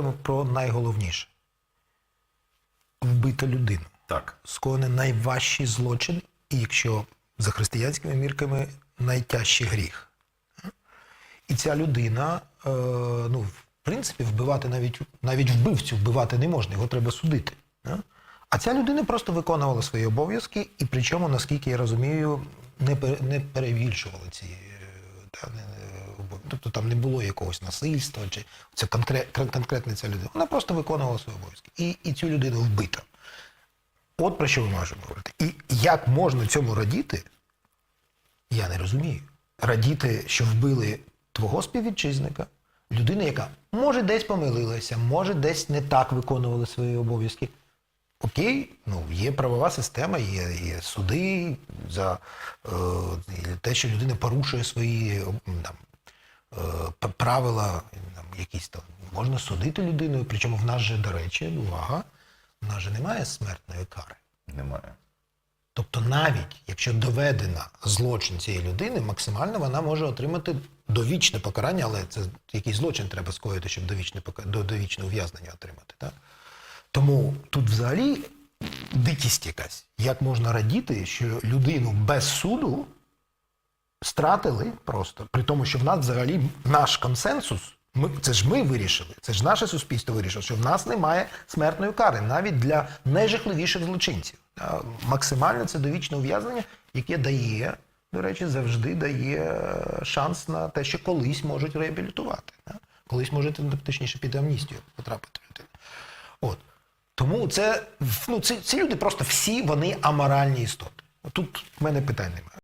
говоримо про найголовніше вбита людина. Так. Скоєний найважчий злочин, і якщо за християнськими мірками найтяжчий гріх. І ця людина, е, ну, в принципі, вбивати навіть, навіть вбивцю вбивати не можна, його треба судити. да? А ця людина просто виконувала свої обов'язки, і причому, наскільки я розумію, не, не перебільшувала ці. е, та, не- обов- Тобто там не було якогось насильства, чи це конкрет, конкретна ця людина. Вона просто виконувала свої обов'язки. І, і цю людину вбито. От про що ми можемо говорити. І як можна цьому радіти, я не розумію. Радіти, що вбили твого співвітчизника, людина, яка може десь помилилася, може десь не так виконувала свої обов'язки. Окей, ну є правова система, є, є суди за е, те, що людина порушує свої м, там, правила, там, якісь там. Можна судити людину, причому в нас же, до речі, увага, в нас же немає смертної кари. Немає. Тобто, навіть якщо доведена злочин цієї людини, максимально вона може отримати довічне покарання, але це який злочин треба скоїти, щоб довічне довічне ув'язнення отримати. Так? Тому тут взагалі дикість якась. Як можна радіти, що людину без суду стратили просто, при тому, що в нас взагалі наш консенсус. Ми, це ж ми вирішили, це ж наше суспільство вирішило, що в нас немає смертної кари навіть для найжахливіших злочинців. Максимально це довічне ув'язнення, яке дає, до речі, завжди дає е, шанс на те, що колись можуть реабілітувати. Колись можете, точніше, під амністію потрапити людина. От. Тому це, ну, ці, ці люди просто всі вони аморальні істоти. Тут в мене питань немає.